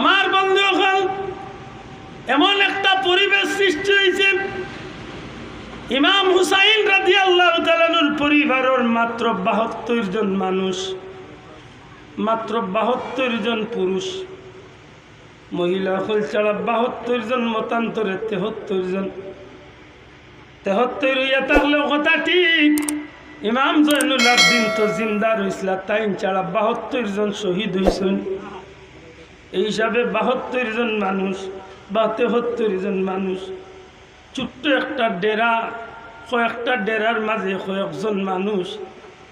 আমার বন্ধু এখন এমন একটা পরিবেশ সৃষ্টি হয়েছে। ইমাম হুসাইন রাজি আল্লাহ পরিবারের মাত্র বাহাত্তর জন মানুষ, মাত্র বাহাত্তর জন পুরুষ, মহিলা হল ছাড়া বাহাত্তর জন, মতান্তরে তেহত্তর জন। তেহত্তর হইয়া থাকলে কথা ঠিক। ইমাম জৈনুল আবদিন তো জিন্দা রইসল, তাইন ছাড়া বাহাত্তর জন শহীদ হয়েছেন এই হিসাবে বাহাত্তর জন মানুষ বা তেহত্তর জন মানুষ, ছোট্ট একটা ডেরা, কয়েকটা ডেরার মাঝে কয়েকজন মানুষ,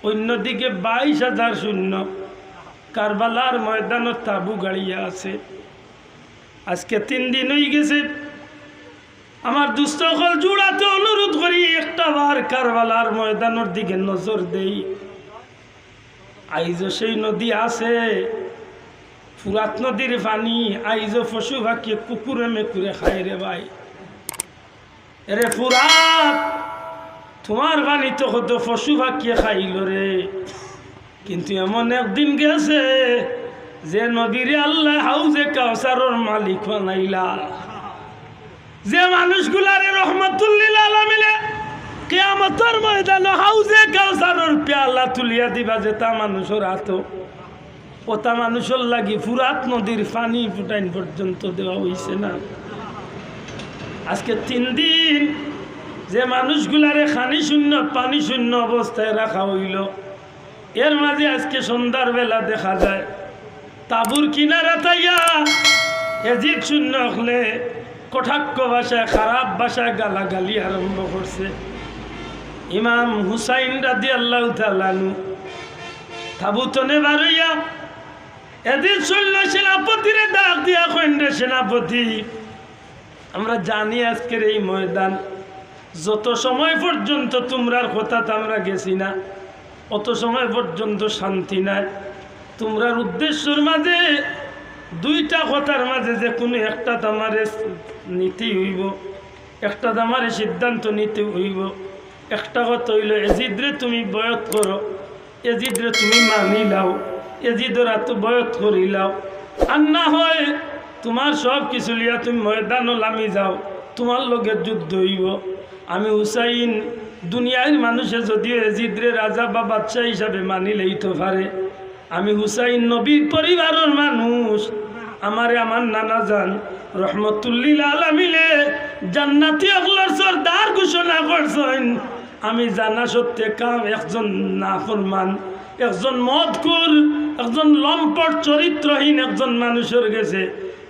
অন্যদিকে বাইশ হাজার শূন্য কারবালার ময়দানত তাবু গাড়িয়া আছে। আজকে তিন দিন হয়ে গেছে। আমার দুস্থকল জুড়াতে অনুরোধ করি একটা বার কারবালার ময়দানের দিকে নজর দেই। আইজ সেই নদী আছে। ফুরাত নদীর পানি আইজ পশু পাখি কুকুরে মেকুরে খাই রে ভাই। রে ফুরাত তোমার পানি তো কত পশু পাখিয়ে খাইল রে। কিন্তু এমন একদিন গেছে যে নদীরে আল্লাহ হাউজে কাউসারর মালিক বানাইলা। যে মানুষগুলারে রহমতুল্লিল আলমিলে কেয়ামতর ময়দান হাউজে কাউসারর পেয়ালা তুলিয়া দিবা যে তা মানুষের হাতও। ওটা মানুষের লাগি ফুরাত নদীর পানি ফুটাইন পর্যন্ত দেওয়া হয়েছে না। আজকে তিন দিন যে মানুষগুলারে খানি শূন্য, পানি শূন্য অবস্থায় রাখা হইল। এর মাঝে আজকে সন্ধ্যার বেলা দেখা যায়, তাবুর কিনারা তাইয়া এজিদ শূন্য হলে কটাক্ষ ভাষায়, খারাপ ভাষায় গালাগালি আরম্ভ করছে। ইমাম হুসাইন রাদি আল্লাহ তালানু তাবুতনে বারইয়া এদিন শৈন্য সেনাপতিরে ডাক দিয়া কইন্দ্রে সেনাপতি, আমরা জানি আজকের এই ময়দান, যত সময় পর্যন্ত তোমরার কথা আমরা গেছি না, অত সময় পর্যন্ত শান্তি নাই। তোমরার উদ্দেশ্যর মাঝে, দুইটা কথার মাঝে যে কোনো একটা তামারে নীতি হইব, একটা তামারে সিদ্ধান্ত নিতে হইব। একটা কথা হইল, এজিদরে তুমি বয়ত করো, এজিদরে তুমি মানি লাও এজিদরা বয়ত করিলাও আর না হয়, তোমার সব কিছু লিয়া তুমি ময়দানও লামি যাও, তোমার লগে যুদ্ধ হইব। আমি হুসাইন, দুনিয়ার মানুষে যদিও এজিদরে রাজা বা বাচ্চা হিসাবে মানি তো পারে। আমি হুসাইন নবীর পরিবারের মানুষ। আমারে আমার নানা যান রহমতুল্লিল আলামিলে জান্নাতি অগলার সর্দার ঘোষণা করছেন। আমি জানা সত্যি কাম একজন নাফরমান, একজন মদকুর একজন লম্পট চরিত্রহীন একজন মানুষের গেছে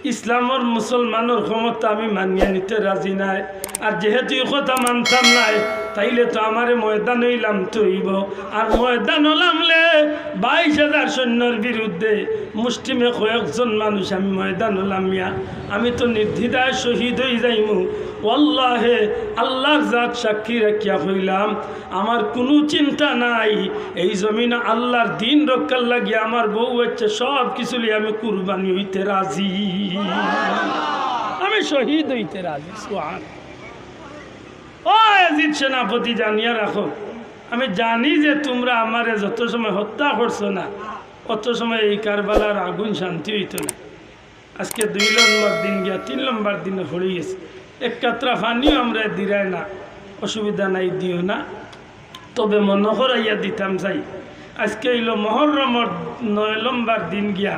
ইসলামর মুসলমানের ক্ষমতা আমি মানিয়ে নিতে রাজি নাই। আর যেহেতু কথা মানতাম নাই তাইলে তো আমারে ময়দান হইলাম তৈব। আর ময়দান হলামলে বাইশ হাজার সৈন্যর বিরুদ্ধে। মুষ্টিমে কয়েকজন মানুষ, আমি ময়দান হলাম মিয়া আমি তো নির্দ্বিধায় শহীদ হয়ে যাইমু। ওল্লাহে আল্লাহর জাত সাক্ষী রাখিয়া হইলাম। আমার কোনো চিন্তা নাই। এই জমিন আল্লাহর দিন রক্ষার লাগিয়ে আমার বউ হচ্ছে, সব কিছু আমি কুরবানি হইতে রাজি। আমি শহীদ হইতে রাজি সোহান ও অজিত সেনাপতি জানিয়া রাখো। আমি জানি যে তোমরা আমারে যত সময় হত্যা করছ না, অত সময় এই কারবালার আগুন শান্তি হইতো না। আজকে দুই নম্বর দিন গিয়া তিন নম্বর দিনে হয়ে গেছে। এক কাতরা ফানিও আমরা দিরাই না, অসুবিধা নাই, দিও না। তবে মনে করাইয়া দিতাম চাই আজকে হইল মহরমর নয় নম্বর দিন গিয়া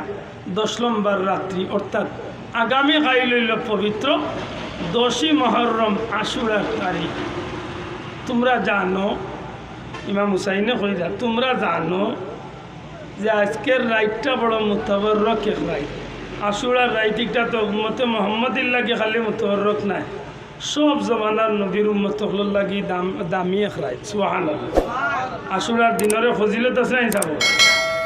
দশ নম্বর রাত্রি, অর্থাৎ আগামী হইল পবিত্র দশই মহরম আশুরার তারিখ। তোমরা জানো, ইমাম হুসাইনে কইরা তোমরা জানো যে আজকের রাইটটা বড় মুতাবরক এক রাইট আশুরার রাইটিকটা তো মতে মোহাম্মদিল্লাকে খালি মুতাবরক নাই। সব জমানার নবীর উম্মত লাগি দাম দামি এক রাইট সুহান আশুরার দিনরে ফজিলত আছে নাই যাব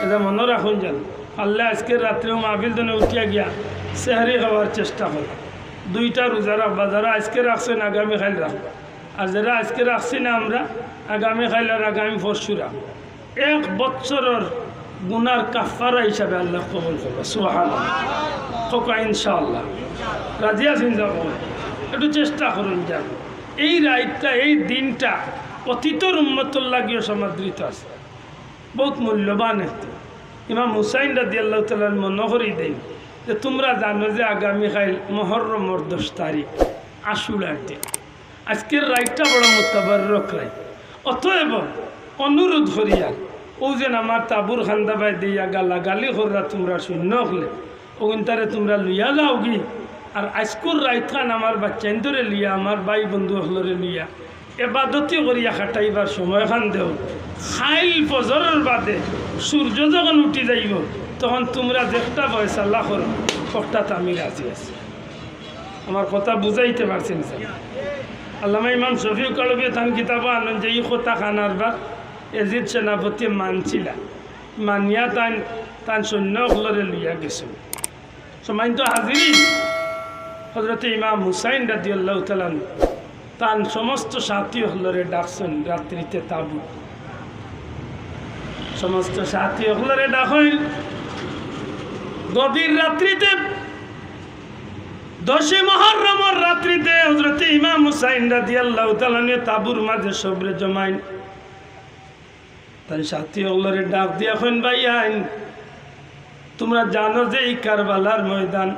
এটা মনে রাখুন যেন, আল্লাহ আজকের রাত্রেও মাহফিল দিনে উঠিয়া গিয়া সেহারি খাওয়ার চেষ্টা করে। দুইটা রোজা রাখবা, যারা আজকে রাখছেন আগামী খাইল। রাখবা আর যারা আজকে রাখছি না আমরা, আগামী খাইল আর আগামী পরশু এক বৎসরের গুনার কাফারা হিসাবে আল্লাহ কবল করবে সুহান খোকা ইনশাআল্লাহ। রাজি আছেন যাব একটু চেষ্টা করুন, যান। এই রাইটটা এই দিনটা অতীতর উন্মতর লাগিয়ে সমাদৃত আছে। বহুত মূল্যবান ইমাম হুসাইন রাদি আল্লাহ তালার মনে করেই দেন। যে তোমরা জানো যে আগামীকাল মহরমর দশ তারিখ, আশুলার দিন। আজকের রাইটটা বড় মোতাবারক রাই অতএব অনুরোধ হরিয়া ও যেন আমার তাবুর খান্দাবাই দিয়া গালা গালি হররা তোমরা শূন্য হলে ওগুন তারে তোমরা লইয়া যাও গি। আর আজকুর রাইত খান আমার বাচ্চাইন্দরে লিয়া আমার ভাই বন্ধু হলরে লিয়া এবাদতি করিয়া খাটাইবার সময় খান দেও। খাইল ফজরের বাদে সূর্য যখন উঠি যাইব তখন তোমরা যেটা পয়সা লাখর একটা আমি রাজি আছি। আমার কথা বুঝাইতে পারছেন স্যার আল্লামা ইমাম শফিউ কালবি থান কিতাব আনন্দ যে, ই কথা খানার বা এজিদ সেনাপতি মানছিলা, মানিয়া তান তান সৈন্য হলরে লইয়া গেছিল সমাইন তো হাজিরি হজরত ইমাম হুসাইন রাজি আল্লাহ তালান তান সমস্ত সাথী হলরে ডাকছেন রাত্রিতে তাবু সমস্ত সাথী হলরে ডাকেন গভীর রাত্রিতে দশে মহরমর রাত্রিতে হজরত ইমাম হুসাইন রাজি আল্লাহ তালানে তাবুর মাঝে সবরে জমাইন। তাই সাথী হলরে ডাক দিয়া হইন ভাই আইন, তোমরা জানো যে এই কারবালার ময়দান,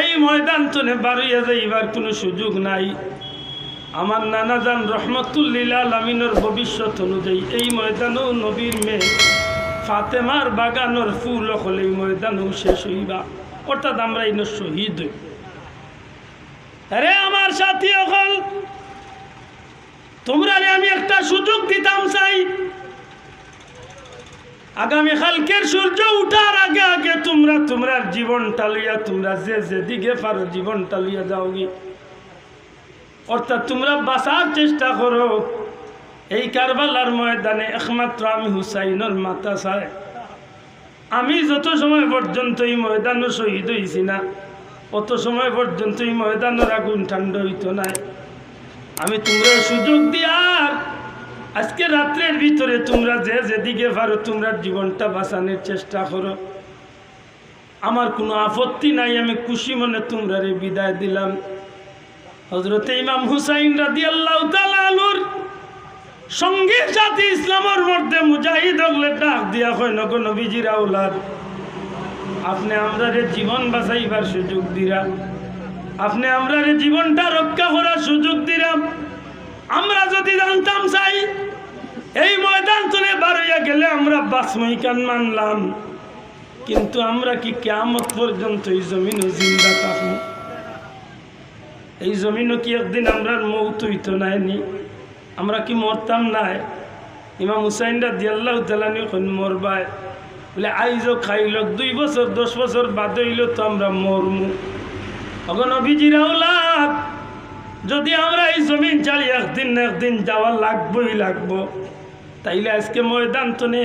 এই ময়দান তোনে বাড়িয়ে যাইবার কোনো সুযোগ নাই। আমার নানা যান রহমতুল্লিল আলমিনের ভবিষ্যৎ অনুযায়ী এই ময়দানও নবীর মেয়ে। ফাতেমার বাগানোর ফুল হলে এই ময়দানও শেষ হইবা। অর্থাৎ আমরা এই শহীদ আরে আমার সাথী অকল, তোমরা আমি একটা সুযোগ দিতাম চাই। আগামী কালকের সূর্য উঠার আগে আগে তোমরা তোমরা জীবন টালিয়া তোমরা যে যেদিকে পারো জীবন টালিয়া যাওগি অর্থাৎ তোমরা বাঁচার চেষ্টা করো। এই কারবালার ময়দানে একমাত্র আমি হুসাইনের মাতা চাই আমি যত সময় পর্যন্ত এই ময়দানও শহীদ হয়েছি না, অত সময় পর্যন্ত এই ময়দানের আগুন ঠান্ডা হইতো নাই। আমি তোমরা সুযোগ দিয়ার আজকে রাত্রের ভিতরে তোমরা যে যেদিকে পারো তোমরা জীবনটা বাঁচানোর চেষ্টা করো। আমার কোনো আপত্তি নাই, আমি খুশি মনে তোমরা বিদায় দিলাম। হজরত ইমাম হুসাইন রাদি আল্লাহ তালুর সঙ্গীর জাতি ইসলামের মধ্যে মুজাহিদ হলে ডাক দিয়া হয় নগ নবীজির আউলাদ আপনি আমরা জীবন বাঁচাইবার সুযোগ দিলাম আপনি আমরা জীবনটা রক্ষা করার সুযোগ দিলাম আমরা যদি জানতাম চাই, এই ময়দান তুলে বার হইয়া গেলে আমরা বাসমইকান মানলাম। কিন্তু আমরা কি কেমত পর্যন্ত এই জমিনও জিন্দা থাকব? এই জমিনও কি একদিন আমরা মৌত হইত নাইনি আমরা কি মরতাম নাই ইমাম হুসাইনরা দিয়াল্লাহ তালানি মরবায়। বলে আইজও খাইল দুই বছর, দশ বছর বাদ হইল তো আমরা মরমু। এখন অভিজির লাভ যদি আমরা এই জমিন চালি, একদিন না একদিন যাওয়া লাগবই লাগবো। তাইলে আজকে ময়দান তনে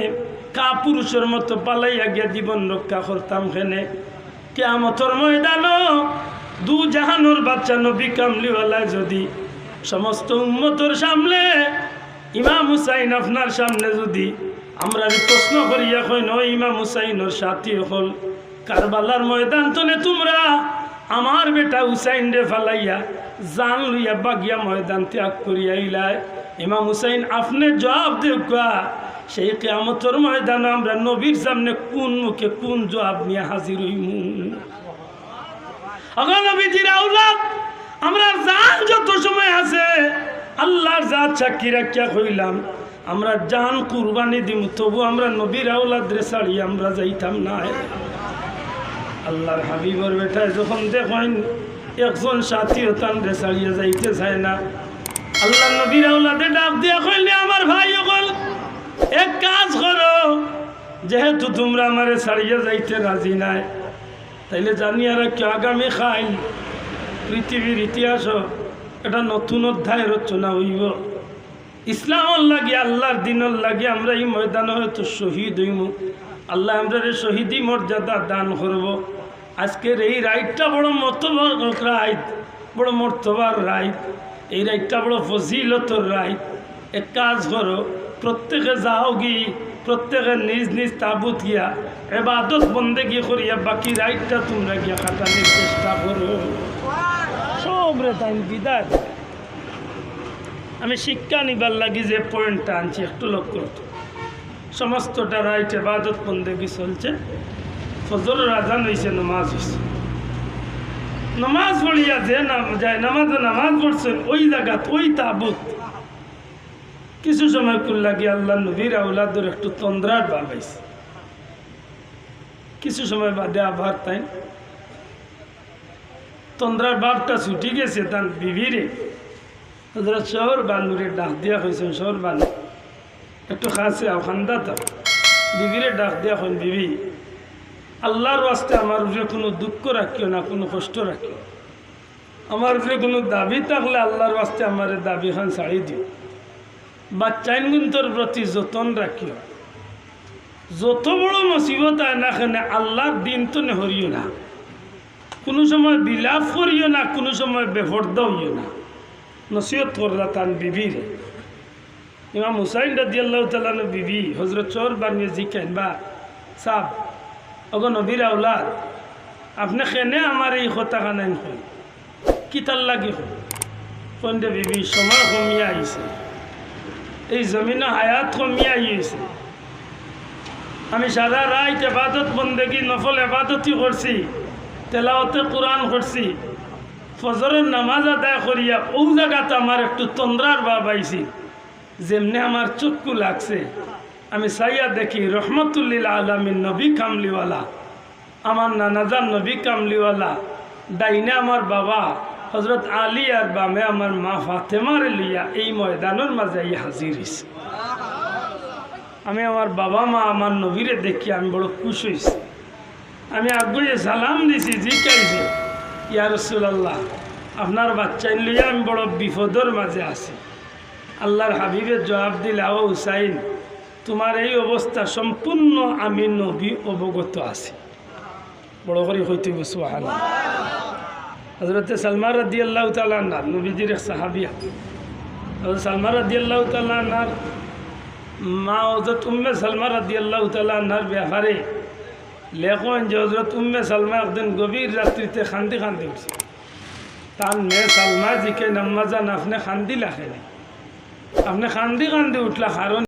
কা পুরুষের মতো পালাইয়া গিয়া জীবন রক্ষা করতাম খেনে কেমতর ময়দানও দু জাহানোর বাচ্চা নবী কামলিওয়ালায় যদি সমস্ত উন্মতর সামনে, ইমাম হুসাইন আপনার সামনে যদি আমরা প্রশ্ন করি, এখন ইমাম হুসাইনের সাথী হল কারবালার ময়দান, তনে তোমরা আমার বেটা হুসাইন রে ফালাইয়া জান লইয়া বাগিয়া ময়দান ত্যাগ করিয়া ইলায় ইমাম হুসাইন আপনি জবাব দেউকা সেই কেমতর ময়দান আমরা নবীর সামনে কোন মুখে কোন জবাব নিয়ে হাজির হইমু? নবীজির আউলাদ আমরা জান যত সময় আছে, আল্লাহর জাত সাক্ষী রাখিয়া কইলাম আমরা জান কুরবানি দিম, তবু আমরা নবীর আউলাদ রে ছাড়ি আমরা যাইতাম না। আল্লাহর হাবিবর বেটায় যখন দেখেন, একজন সাথী হতান রে ছাড়িয়ে যাইতে চায় না। আল্লাহ নবীর আউলাদে ডাক দিয়া কইলে আমার ভাই অকল এক কাজ করো, যেহেতু তোমরা আমারে ছাড়িয়ে যাইতে রাজি নাই, তাইলে জানি আর কি আগামী খাইল পৃথিবীর ইতিহাস এটা নতুন অধ্যায় রচনা হইব। ইসলামর লাগি, আল্লাহর দিনর লাগি আমরা এই ময়দানে হয়তো শহীদ হইম। আল্লাহ আমরা শহীদি মর্যাদা দান করব। আজকের এই রাইটটা বড় মতবার রাইট, বড় মর্তবার রাইট। এই রাইটটা বড় ফজিলতর রাইট। এক কাজ করো, প্রত্যেকে যাও গি, প্রত্যেকে নিজ নিজ তাবুত গিয়া এবাদত বন্দে গিয়ে করিয়া বাকি রাইটটা তোমরা গিয়া কাটানোর চেষ্টা করো। সব রে তাই বিদায়। আমি শিক্ষা নিবার লাগি যে পয়েন্টটা আনছি, একটু লক্ষ্য করতো সমস্তটা রাইট এবাদত বন্দেগি চলছে। ফজরের আজান হয়েছে নমাজ হয়েছে নমাজ পড়িয়া যে নাম যায়, নামাজ নামাজ পড়ছেন ওই জায়গাত ওই তাবুত। কিছু সময় কুল লাগে আল্লাহ নবীর আউলাদর একটু তন্দ্রার বাবাইছে কিছু সময় বাদে আবার তাই তন্দ্রার বাপটা ছুটি গেছে, তার বিবিরে। হজরত শহর বানুরে ডাক দিয়া হয়েছেন শহর বানু একটু খাসে আখান্দা তা। বিবিরে ডাক দিয়া হন বিবি, আল্লাহর ওয়াস্তে আমার উপরে কোনো দুঃখ রাখিও না, কোনো কষ্ট রাখিও আমার উপরে কোনো দাবি থাকলে আল্লাহর ওয়াস্তে আমার দাবি খান ছাড়ি দিও। বাচ্চাইন গুন্তর প্রতি যতন রাখিও। যত বড় মুসিবত আয় না খানে আল্লাহর দিন তো নেহরিও না। কোনো সময় বিলাপ করিও না, কোনো সময় বেফর্দা হইও না। নসিহত করলা তান বিবির। ইমাম হুসাইন রাজি আল্লাহ তালানো বিবি হজরত চোর বানিয়ে জিকেন বা সাব, অগ নবীর আউলাদ আপনি কেনে আমার এই কথা কানাইন হন কিতার লাগি হন? কন্দে বিবি, সময় কমিয়া আইছে। এই জমিনে হায়াত কমিয়া আইছে। আমি সারা রাত এবাদত, বন্দেগি নফল এবাদতই করছি। তেলাওতে কোরআন করছি। ফজরের নামাজ আদায় করিয়া ও জায়গাতে আমার একটু তন্দ্রার বা পাইছি যেমনি আমার চক্ষু লাগছে। আমি সাইয়া দেখি, রহমতুল্লিল আলমিন নবী কামলিওয়ালা, আমার নানাজান নবী কামলিওয়ালা, ডাইনে আমার বাবা হজরত আলী আর বামে আমার মা ফাতেমার লিয়া এই ময়দানের মাঝে এই হাজির আমি আমার বাবা মা, আমার নবীরে দেখি আমি বড় খুশ হয়েছি আমি আগুয়ে সালাম দিছি জিকাইছে ইয়া রসুলাল্লাহ, আপনার বাচ্চা লইয়া আমি বড় বিপদর মাঝে আছি। আল্লাহর হাবিবের জবাব দিলে, আও হুসাইন, তোমার এই অবস্থা সম্পূর্ণ আমি নবী অবগত আছি। বড় করে হইতে বসু আহান হজরত সালমা রাদি আল্লাহ তালার নবীজির সাহাবিয়া। হজরত সালমা রাদি আল্লাহ তালার মা হজরত উম্মে সালমা রাদি আল্লাহ তালার ব্যাপারে লেখন যে হজরত উম্মে সালমা একদিন গভীর রাত্রিতে খান্দি খান্দি উঠছে। তার মেয়ে সালমা জিকে নাম্মাজান আপনি খান্দি লাখেনি আপনি খান্দি খান্দি উঠলা কারণ